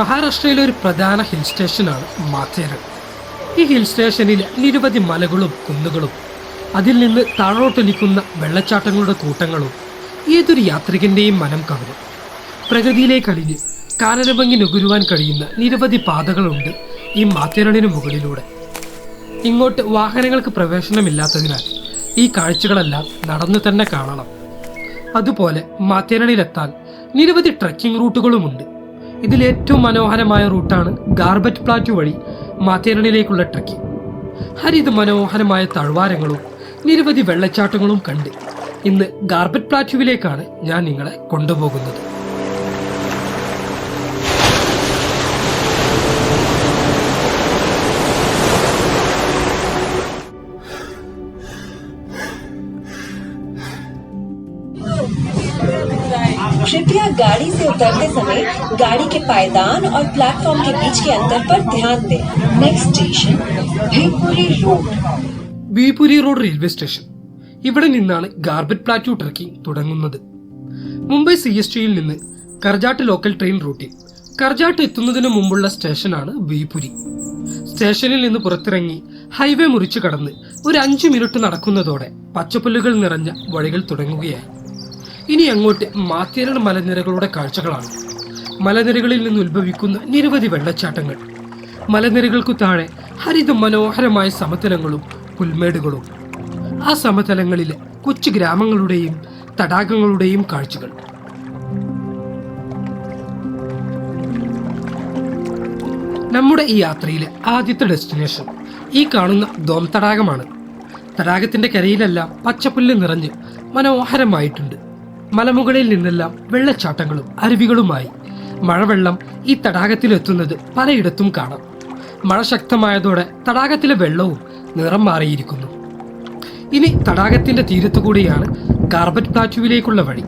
മഹാരാഷ്ട്രയിലെ ഒരു പ്രധാന ഹിൽ സ്റ്റേഷനാണ് മാത്തേരൻ ഈ ഹിൽ സ്റ്റേഷനിൽ നിരവധി മലകളും കുന്നുകളും അതിൽ നിന്ന് താഴോട്ട് താഴോട്ടൊലിക്കുന്ന വെള്ളച്ചാട്ടങ്ങളുടെ കൂട്ടങ്ങളും ഏതൊരു യാത്രികന്റെയും മനം കവരും. പ്രകൃതിയിലേക്ക് അലിഞ്ഞ് കാനനഭംഗി നുകരുവാൻ കഴിയുന്ന നിരവധി പാതകളുണ്ട് ഈ മാത്തേരണിന് മുകളിലൂടെ. ഇങ്ങോട്ട് വാഹനങ്ങൾക്ക് പ്രവേശനമില്ലാത്തതിനാൽ ഈ കാഴ്ചകളെല്ലാം നടന്നു തന്നെ കാണണം. അതുപോലെ മാത്തേരണിയിലെത്താൻ നിരവധി ട്രക്കിംഗ് റൂട്ടുകളുമുണ്ട്. ഇതിൽ ഏറ്റവും മനോഹരമായ റൂട്ടാണ് ഗാർബറ്റ് പ്ലാറ്റു വഴി മാത്തേരണിലേക്കുള്ള ട്രക്കിംഗ്. ഹരിത മനോഹരമായ താഴ്വാരങ്ങളും നിരവധി വെള്ളച്ചാട്ടങ്ങളും കണ്ട് ഇന്ന് ഗാർബറ്റ് പ്ലാറ്റുവിലേക്കാണ് ഞാൻ നിങ്ങളെ കൊണ്ടുപോകുന്നത്. उतरते समय गाड़ी के पायदान और प्लेटफॉर्म के बीच के अंतर पर ध्यान दें next station Bhivpuri road Bhivpuri road railway station ഇവിടെ നിന്നാണ് ഗാർബറ്റ് പ്ലാറ്റു ട്രക്കിംഗ് തുടങ്ങുന്നത് മുംബൈ സി എസ് ടിയിൽ നിന്ന് കർജാട്ട് ലോക്കൽ ട്രെയിൻ റൂട്ടിൽ കർജാട്ട് എത്തുന്നതിന് മുമ്പുള്ള സ്റ്റേഷനാണ് ബീപുരി സ്റ്റേഷനിൽ നിന്ന് പുറത്തിറങ്ങി ഹൈവേ മുറിച്ചു കടന്ന് ഒരു അഞ്ചു മിനിറ്റ് നടക്കുന്നതോടെ പച്ചപ്പുല്ലുകൾ നിറഞ്ഞ വഴികൾ തുടങ്ങുകയായി ഇനി അങ്ങോട്ട് മാത്തേരൺ മലനിരകളുടെ കാഴ്ചകളാണ്. മലനിരകളിൽ നിന്ന് ഉത്ഭവിക്കുന്ന നിരവധി വെള്ളച്ചാട്ടങ്ങൾ. മലനിരകൾക്കു താഴെ ഹരിത മനോഹരമായ സമതലങ്ങളും പുൽമേടുകളും. ആ സമതലങ്ങളിലെ കൊച്ചു ഗ്രാമങ്ങളുടെയും തടാകങ്ങളുടെയും കാഴ്ചകൾ. നമ്മുടെ ഈ യാത്രയിലെ ആദ്യത്തെ ഡെസ്റ്റിനേഷൻ ഈ കാണുന്ന ദോം തടാകമാണ് തടാകത്തിന്റെ കരയിലെല്ലാം പച്ചപ്പുല്ല് നിറഞ്ഞ് മനോഹരമായിട്ടുണ്ട്. മലമുകളിൽ നിന്നെല്ലാം വെള്ളച്ചാട്ടങ്ങളും അരുവികളുമായി. മഴവെള്ളം ഈ തടാകത്തിലെത്തുന്നത് പലയിടത്തും കാണാം. മഴ ശക്തമായതോടെ തടാകത്തിലെ വെള്ളവും നിറം മാറിയിരിക്കുന്നു. ഇനി തടാകത്തിന്റെ തീരത്തുകൂടിയാണ് കാർബറ്റ് പ്ലാറ്റുവിലേക്കുള്ള വഴി.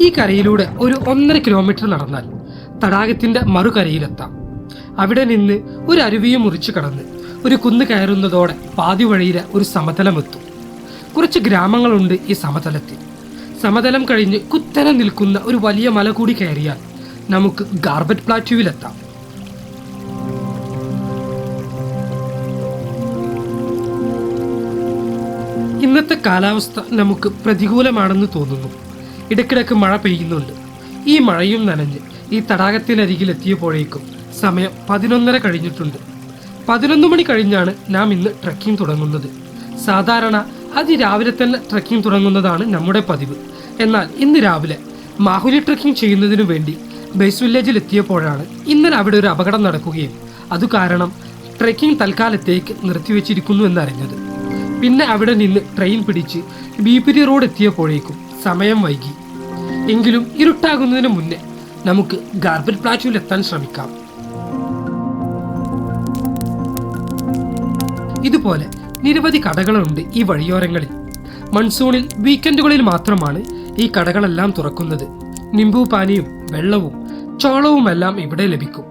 ഈ കരയിലൂടെ ഒരു ഒന്നര കിലോമീറ്റർ നടന്നാൽ തടാകത്തിന്റെ മറുകരയിലെത്താം. അവിടെ നിന്ന് ഒരു അരുവിയും മുറിച്ചു കടന്ന് ഒരു കുന്ന് കയറുന്നതോടെ പാതി വഴിയിലെ ഒരു സമതലമെത്തും. കുറച്ച് ഗ്രാമങ്ങളുണ്ട് ഈ സമതലത്തിൽ. സമതലം കഴിഞ്ഞ് കുത്തനെ നിൽക്കുന്ന ഒരു വലിയ മല കൂടി കയറിയാൽ നമുക്ക് ഗാർബറ്റ് പ്ലാറ്റുവിലെത്താം ഇന്നത്തെ കാലാവസ്ഥ നമുക്ക് പ്രതികൂലമാണെന്ന് തോന്നുന്നു. ഇടയ്ക്കിടയ്ക്ക് മഴ പെയ്യുന്നുണ്ട്. ഈ മഴയും നനഞ്ഞ് ഈ തടാകത്തിനരികിൽ എത്തിയപ്പോഴേക്കും സമയം പതിനൊന്നര കഴിഞ്ഞിട്ടുണ്ട്. പതിനൊന്ന് മണി കഴിഞ്ഞാണ് നാം ഇന്ന് ട്രക്കിംഗ് തുടങ്ങുന്നത്. സാധാരണ അതിരാവിലെ തന്നെ ട്രക്കിംഗ് തുടങ്ങുന്നതാണ് നമ്മുടെ പതിവ്. എന്നാൽ ഇന്ന് രാവിലെ മാഹുലി ട്രക്കിംഗ് ചെയ്യുന്നതിനു വേണ്ടി ബേസ് വില്ലേജിൽ എത്തിയപ്പോഴാണ് ഇന്നലെ അവിടെ ഒരു അപകടം നടക്കുകയും അതു കാരണം ട്രക്കിംഗ് തൽക്കാലത്തേക്ക് നിർത്തിവെച്ചിരിക്കുന്നു എന്നറിഞ്ഞത്. പിന്നെ അവിടെ നിന്ന് ട്രെയിൻ പിടിച്ച് ബീപിരി റോഡ് എത്തിയപ്പോഴേക്കും സമയം വൈകി. എങ്കിലും ഇരുട്ടാകുന്നതിന് മുന്നേ നമുക്ക് ഗാർബറ്റ് പ്ലാറ്റുവിൽ എത്താൻ ശ്രമിക്കാം. ഇതുപോലെ നിരവധി കടകളുണ്ട് ഈ വഴിയോരങ്ങളിൽ. മൺസൂണിൽ വീക്കെൻഡുകളിൽ മാത്രമാണ് ഈ കടകളെല്ലാം തുറക്കുന്നത് നിമ്പു പാനിയും വെള്ളവും ചോളവുമെല്ലാം ഇവിടെ ലഭിക്കും.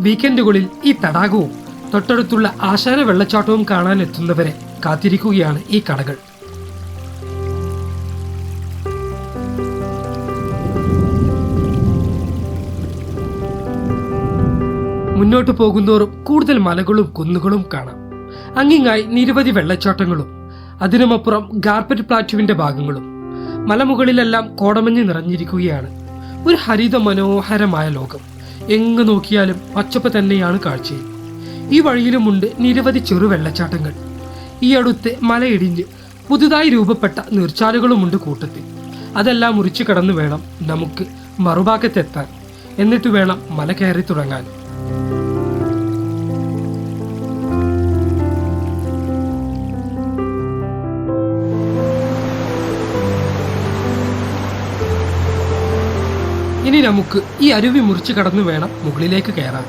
വീക്കെൻഡുകളിൽ ഈ തടാകവും തൊട്ടടുത്തുള്ള ആശാന വെള്ളച്ചാട്ടവും കാണാൻ എത്തുന്നവരെ കാത്തിരിക്കുകയാണ് ഈ കടകൾ. മുന്നോട്ട് പോകുന്തോറും കൂടുതൽ മലകളും കുന്നുകളും കാണാം. അങ്ങിങ്ങായി നിരവധി വെള്ളച്ചാട്ടങ്ങളും അതിനുമപ്പുറം ഗാർപ്പറ്റ് പ്ലാറ്റുവിന്റെ ഭാഗങ്ങളും മലമുകളിലെല്ലാം കോടമഞ്ഞ് നിറഞ്ഞിരിക്കുകയാണ്. ഒരു ഹരിത മനോഹരമായ ലോകം. എങ്ങു നോക്കിയാലും പച്ചപ്പ് തന്നെയാണ് കാഴ്ചയിൽ. ഈ വഴിയിലുമുണ്ട് നിരവധി ചെറു വെള്ളച്ചാട്ടങ്ങൾ. ഈ അടുത്ത് മലയിടിഞ്ഞ് പുതുതായി രൂപപ്പെട്ട നീർച്ചാലുകളുമുണ്ട് കൂട്ടത്തിൽ. അതെല്ലാം മുറിച്ചു കടന്നു വേണം നമുക്ക് മറുഭാഗത്തെത്താൻ. എന്നിട്ട് വേണം മല കയറി തുടങ്ങാൻ. നമുക്ക് ഈ അരുവി മുറിച്ച് കടന്നു വേണം മുകളിലേക്ക് കയറാൻ.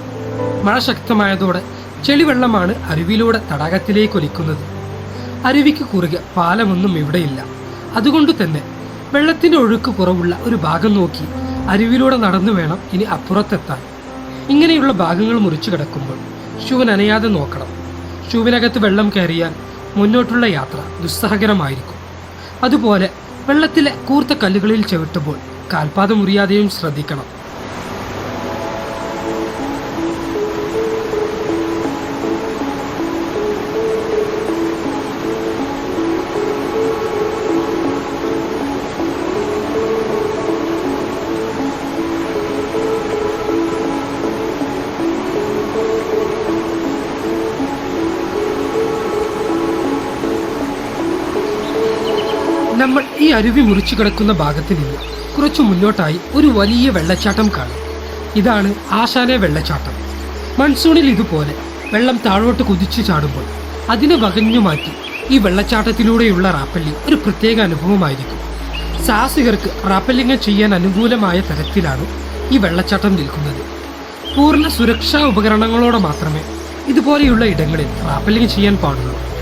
മഴ ശക്തമായതോടെ ചെളിവെള്ളമാണ് അരുവിയിലൂടെ തടാകത്തിലേക്ക് ഒലിക്കുന്നത്. അരുവിക്ക് കുറുകെ പാലമൊന്നും ഇവിടെയില്ല. അതുകൊണ്ട് തന്നെ വെള്ളത്തിന്റെ ഒഴുക്ക് കുറവുള്ള ഒരു ഭാഗം നോക്കി അരുവിയിലൂടെ നടന്നു വേണം ഇനി അപ്പുറത്തെത്താൻ. ഇങ്ങനെയുള്ള ഭാഗങ്ങൾ മുറിച്ചു കിടക്കുമ്പോൾ ഷൂവൻ അനയാതെ നോക്കണം. ഷൂവിനകത്ത് വെള്ളം കയറിയാൽ മുന്നോട്ടുള്ള യാത്ര ദുസ്സഹകരമായിരിക്കും. അതുപോലെ വെള്ളത്തിലെ കൂർത്ത കല്ലുകളിൽ ചവിട്ടുമ്പോൾ കാൽപാദം മുറിയാതെയും ശ്രദ്ധിക്കണം. നമ്മൾ ഈ അരുവി മുറിച്ചു കിടക്കുന്ന ഭാഗത്ത് കുറച്ചു മുന്നോട്ടായി ഒരു വലിയ വെള്ളച്ചാട്ടം കാണും. ഇതാണ് ആശാനെ വെള്ളച്ചാട്ടം. മൺസൂണിൽ ഇതുപോലെ വെള്ളം താഴോട്ട് കുതിച്ചു ചാടുമ്പോൾ അതിനെ വകഞ്ഞു മാറ്റി ഈ വെള്ളച്ചാട്ടത്തിലൂടെയുള്ള റാപ്പല്ലി ഒരു പ്രത്യേക അനുഭവമായിരിക്കും. സാഹസികർക്ക് റാപ്പല്ലിങ്ങൾ ചെയ്യാൻ അനുകൂലമായ തരത്തിലാണ് ഈ വെള്ളച്ചാട്ടം നിൽക്കുന്നത്. പൂർണ സുരക്ഷാ ഉപകരണങ്ങളോടെ മാത്രമേ ഇതുപോലെയുള്ള ഇടങ്ങളിൽ റാപ്പല്ലിങ് ചെയ്യാൻ പാടുള്ളൂ.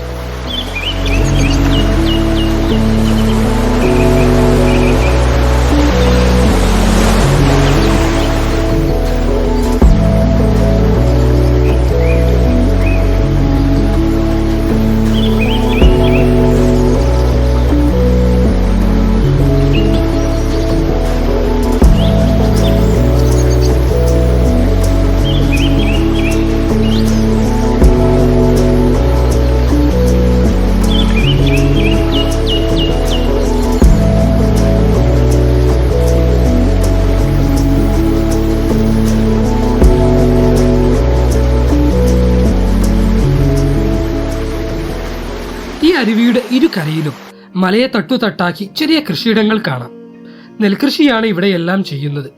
ഈ ഇരുകരയിലും ഇരു കരയിലും മലയെ തട്ടുതട്ടാക്കി ചെറിയ കൃഷിയിടങ്ങൾ കാണാം. നെൽകൃഷിയാണ് ഇവിടെയെല്ലാം ചെയ്യുന്നത്.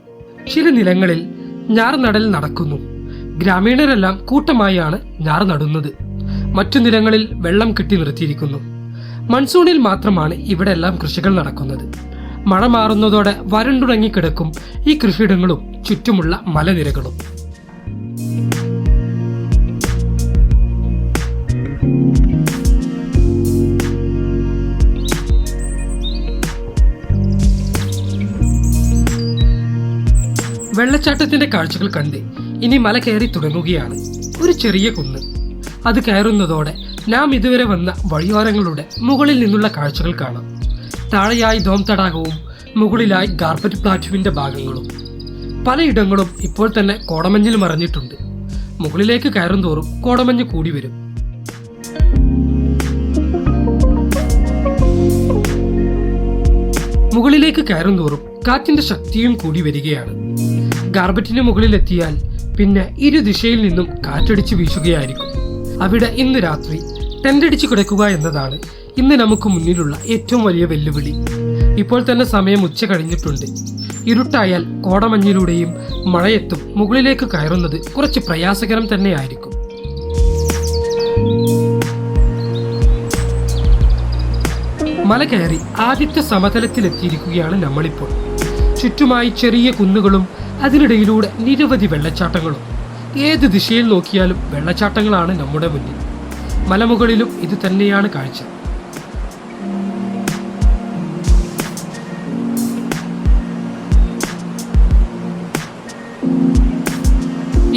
ചില നിലങ്ങളിൽ ഞാർ നടൽ നടക്കുന്നു. ഗ്രാമീണരെല്ലാം കൂട്ടമായാണ് ഞാർ നടുന്നത് മറ്റു നിലങ്ങളിൽ വെള്ളം കെട്ടി നിർത്തിയിരിക്കുന്നു. മൺസൂണിൽ മാത്രമാണ് ഇവിടെ എല്ലാം കൃഷികൾ നടക്കുന്നത്. മഴ മാറുന്നതോടെ വരണ്ടുണങ്ങിക്കിടക്കും ഈ കൃഷിയിടങ്ങളും ചുറ്റുമുള്ള മലനിരകളും. വെള്ളച്ചാട്ടത്തിന്റെ കാഴ്ചകൾ കണ്ട് ഇനി മല കയറി തുടങ്ങുകയാണ്. ഒരു ചെറിയ കുന്ന്. അത് കയറുന്നതോടെ നാം ഇതുവരെ വന്ന വഴിയോരങ്ങളുടെ മുകളിൽ നിന്നുള്ള കാഴ്ചകൾ കാണാം. താഴെയായി ദോം തടാകവും മുകളിലായി ഗാർബറ്റ് പ്ലാറ്റുവിന്റെ ഭാഗങ്ങളും. പലയിടങ്ങളും ഇപ്പോൾ തന്നെ കോടമഞ്ഞിൽ മറഞ്ഞിട്ടുണ്ട്. മുകളിലേക്ക് കയറും തോറും കോടമഞ്ഞ് കൂടി വരും. മുകളിലേക്ക് കയറും തോറും കാറ്റിന്റെ ശക്തിയും കൂടി വരികയാണ്. ഗാർബറ്റിന് മുകളിലെത്തിയാൽ പിന്നെ ഇരു ദിശയിൽ നിന്നും കാറ്റടിച്ച് വീശുകയായിരിക്കും. അവിടെ ഇന്ന് രാത്രി ടെന്റടിച്ച് കിടക്കുക എന്നതാണ് ഇന്ന് നമുക്ക് മുന്നിലുള്ള ഏറ്റവും വലിയ വെല്ലുവിളി. ഇപ്പോൾ തന്നെ സമയം ഉച്ച കഴിഞ്ഞിട്ടുണ്ട്. ഇരുട്ടായാൽ കോടമഞ്ഞിലൂടെയും മഴയത്തും മുകളിലേക്ക് കയറുന്നത് കുറച്ച് പ്രയാസകരം തന്നെയായിരിക്കും. മല കയറി ആദ്യത്തെ സമതലത്തിലെത്തിയിരിക്കുകയാണ് നമ്മളിപ്പോൾ. ചുറ്റുമായി ചെറിയ കുന്നുകളും അതിനിടയിലൂടെ നിരവധി വെള്ളച്ചാട്ടങ്ങളും. ഏത് ദിശയിൽ നോക്കിയാലും വെള്ളച്ചാട്ടങ്ങളാണ് നമ്മുടെ മുന്നിൽ. മലമുകളിലും ഇത് തന്നെയാണ് കാഴ്ച.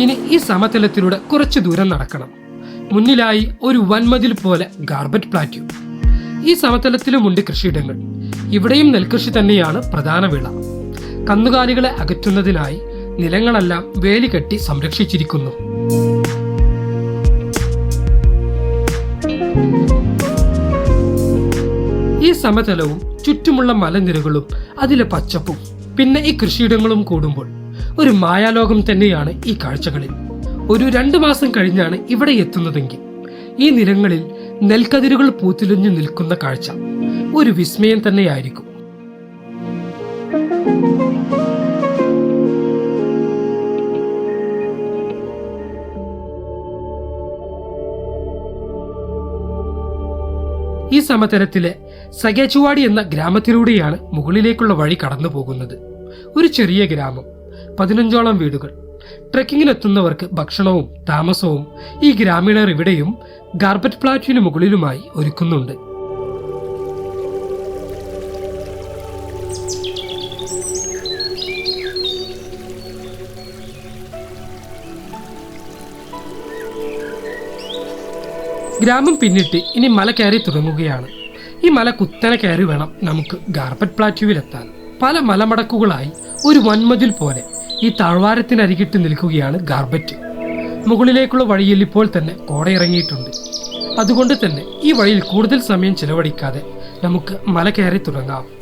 ഇനി ഈ സമതലത്തിലൂടെ കുറച്ച് ദൂരം നടക്കണം. മുന്നിലായി ഒരു വൻമതിൽ പോലെ ഗാർബറ്റ് പ്ലാറ്റ്യൂ. ഈ സമതലത്തിലുമുണ്ട് കൃഷിയിടങ്ങൾ. ഇവിടെയും നെൽകൃഷി തന്നെയാണ് പ്രധാന വിള. കന്നുകാലികളെ അകറ്റുന്നതിനായി നിലങ്ങളെല്ലാം വേലി കെട്ടി സംരക്ഷിച്ചിരിക്കുന്നു. ഈ സമതലവും ചുറ്റുമുള്ള മലനിരകളും അതിലെ പച്ചപ്പും പിന്നെ ഈ കൃഷിയിടങ്ങളും കൂടുമ്പോൾ ഒരു മായാലോകം തന്നെയാണ് ഈ കാഴ്ചകളിൽ. ഒരു രണ്ടു മാസം കഴിഞ്ഞാണ് ഇവിടെ എത്തുന്നതെങ്കിൽ ഈ നിലങ്ങളിൽ നെൽക്കതിരുകൾ പൂത്തുലഞ്ഞു നിൽക്കുന്ന കാഴ്ച ഒരു വിസ്മയം തന്നെയായിരിക്കും. ഈ സമതലത്തിലെ സഗേച്ചുവാടി എന്ന ഗ്രാമത്തിലൂടെയാണ് മുകളിലേക്കുള്ള വഴി കടന്നു പോകുന്നത് ഒരു ചെറിയ ഗ്രാമം പതിനഞ്ചോളം വീടുകൾ. ട്രക്കിങ്ങിനെത്തുന്നവർക്ക് ഭക്ഷണവും താമസവും ഈ ഗ്രാമീണർ ഇവിടെയും ഗാർബറ്റ് പ്ലാറ്റിനു മുകളിലുമായി ഒരുക്കുന്നുണ്ട്. ഗ്രാമം പിന്നിട്ട് ഇനി മല കയറി തുടങ്ങുകയാണ്. ഈ മല കുത്തനെ കയറി വേണം നമുക്ക് ഗാർബറ്റ് പ്ലാറ്റ്യൂവിലെത്താൻ. പല മലമടക്കുകളായി ഒരു വൻമതിൽ പോലെ ഈ താഴ്വാരത്തിനരികിട്ട് നിൽക്കുകയാണ് ഗാർബറ്റ്. മുകളിലേക്കുള്ള വഴിയിൽ ഇപ്പോൾ തന്നെ കോടയിറങ്ങിയിട്ടുണ്ട്. അതുകൊണ്ട് തന്നെ ഈ വഴിയിൽ കൂടുതൽ സമയം ചിലവഴിക്കാതെ നമുക്ക് മല കയറി തുടങ്ങാം.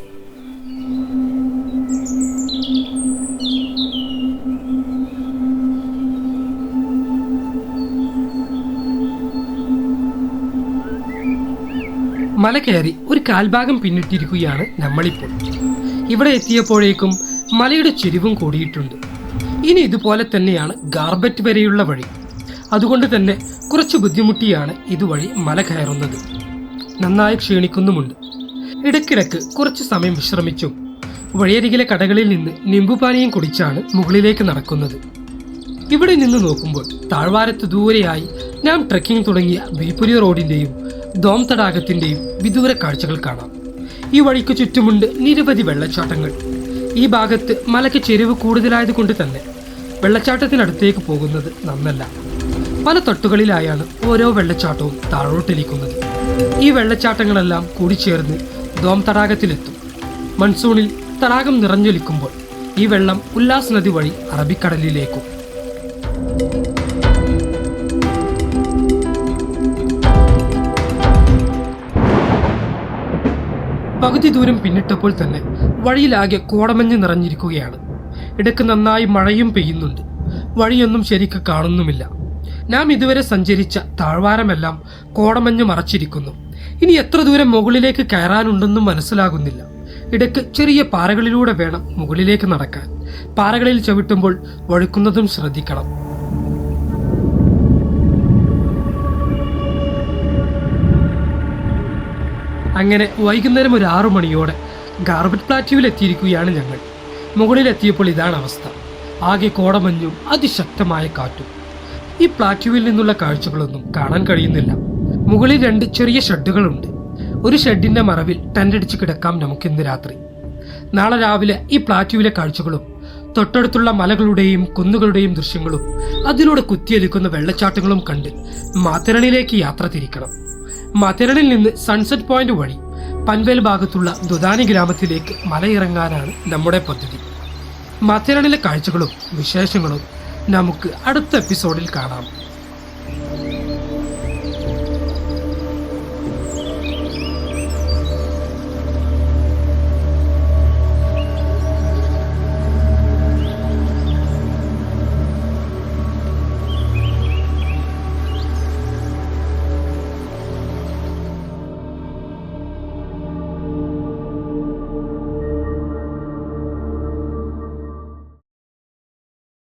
മല കയറി ഒരു കാൽഭാഗം പിന്നിട്ടിരിക്കുകയാണ് നമ്മളിപ്പോൾ. ഇവിടെ എത്തിയപ്പോഴേക്കും മലയുടെ ചെരിവും കൂടിയിട്ടുണ്ട്. ഇനി ഇതുപോലെ തന്നെയാണ് ഗാർബറ്റ് വരെയുള്ള വഴി. അതുകൊണ്ട് തന്നെ കുറച്ച് ബുദ്ധിമുട്ടിയാണ് ഇതുവഴി മല കയറുന്നത്. നന്നായി ക്ഷീണിക്കുന്നുമുണ്ട്. ഇടയ്ക്കിടയ്ക്ക് കുറച്ച് സമയം വിശ്രമിച്ചും. വഴിയരികിലെ കടകളിൽ നിന്ന് നിമ്പുപാനിയും കുടിച്ചാണ് മുകളിലേക്ക് നടക്കുന്നത്. ഇവിടെ നിന്ന് നോക്കുമ്പോൾ താഴ്വാരത്ത് ദൂരെയായി നാം ട്രക്കിംഗ് തുടങ്ങിയ ബീപുരി റോഡിന്റെയും ദോം തടാകത്തിന്റെയും വിദൂര കാഴ്ചകൾ കാണാം. ഈ വഴിക്ക് ചുറ്റുമുണ്ട് നിരവധി വെള്ളച്ചാട്ടങ്ങൾ. ഈ ഭാഗത്ത് മലയ്ക്ക് ചെരിവ് കൂടുതലായത് കൊണ്ട് തന്നെ വെള്ളച്ചാട്ടത്തിനടുത്തേക്ക് പോകുന്നത് നന്നല്ല. പല തൊട്ടുകളിലായാണ് ഓരോ വെള്ളച്ചാട്ടവും താഴോട്ടിരിക്കുന്നത്. ഈ വെള്ളച്ചാട്ടങ്ങളെല്ലാം കൂടിച്ചേർന്ന് ദോം തടാകത്തിലെത്തും മൺസൂണിൽ തടാകം നിറഞ്ഞൊലിക്കുമ്പോൾ ഈ വെള്ളം ഉല്ലാസ് നദി വഴി അറബിക്കടലിലേക്കും. പകുതി ദൂരം പിന്നിട്ടപ്പോൾ തന്നെ വഴിയിലാകെ കോടമഞ്ഞ് നിറഞ്ഞിരിക്കുകയാണ്. ഇടയ്ക്ക് നന്നായി മഴയും പെയ്യുന്നുണ്ട്. വഴിയൊന്നും ശരിക്ക് കാണുന്നുമില്ല. നാം ഇതുവരെ സഞ്ചരിച്ച താഴ്വാരമെല്ലാം കോടമഞ്ഞ് മറച്ചിരിക്കുന്നു. ഇനി എത്ര ദൂരം മുകളിലേക്ക് കയറാനുണ്ടെന്നും മനസ്സിലാകുന്നില്ല. ഇടയ്ക്ക് ചെറിയ പാറകളിലൂടെ വേണം മുകളിലേക്ക് നടക്കാൻ. പാറകളിൽ ചവിട്ടുമ്പോൾ വഴുക്കുന്നതും ശ്രദ്ധിക്കണം. അങ്ങനെ വൈകുന്നേരം ഒരു ആറു മണിയോടെ ഗാർബറ്റ് പ്ലാറ്റ്യൂവിൽ എത്തിയിരിക്കുകയാണ് ഞങ്ങൾ. മുകളിലെത്തിയപ്പോൾ ഇതാണ് അവസ്ഥ. ആകെ കോടമഞ്ഞും അതിശക്തമായ കാറ്റും. ഈ പ്ലാറ്റ്യൂവിൽ നിന്നുള്ള കാഴ്ചകളൊന്നും കാണാൻ കഴിയുന്നില്ല. മുകളിൽ രണ്ട് ചെറിയ ഷെഡുകളുണ്ട്. ഒരു ഷെഡിന്റെ മറവിൽ ടെന്റടിച്ച് കിടക്കാം നമുക്ക് ഇന്ന് രാത്രി. നാളെ രാവിലെ ഈ പ്ലാറ്റ്യൂവിലെ കാഴ്ചകളും തൊട്ടടുത്തുള്ള മലകളുടെയും കുന്നുകളുടെയും ദൃശ്യങ്ങളും അതിലൂടെ കുത്തിയൊലിക്കുന്ന വെള്ളച്ചാട്ടങ്ങളും കണ്ട് മാത്തരണിലേക്ക് യാത്ര തിരിക്കണം. മതിരണിൽ നിന്ന് സൺസെറ്റ് പോയിന്റ് വഴി പൻവേൽ ഭാഗത്തുള്ള ദുദാനി ഗ്രാമത്തിലേക്ക് മലയിറങ്ങാനാണ് നമ്മുടെ പദ്ധതി. മതിരണിലെ കാഴ്ചകളും വിശേഷങ്ങളും നമുക്ക് അടുത്ത എപ്പിസോഡിൽ കാണാം.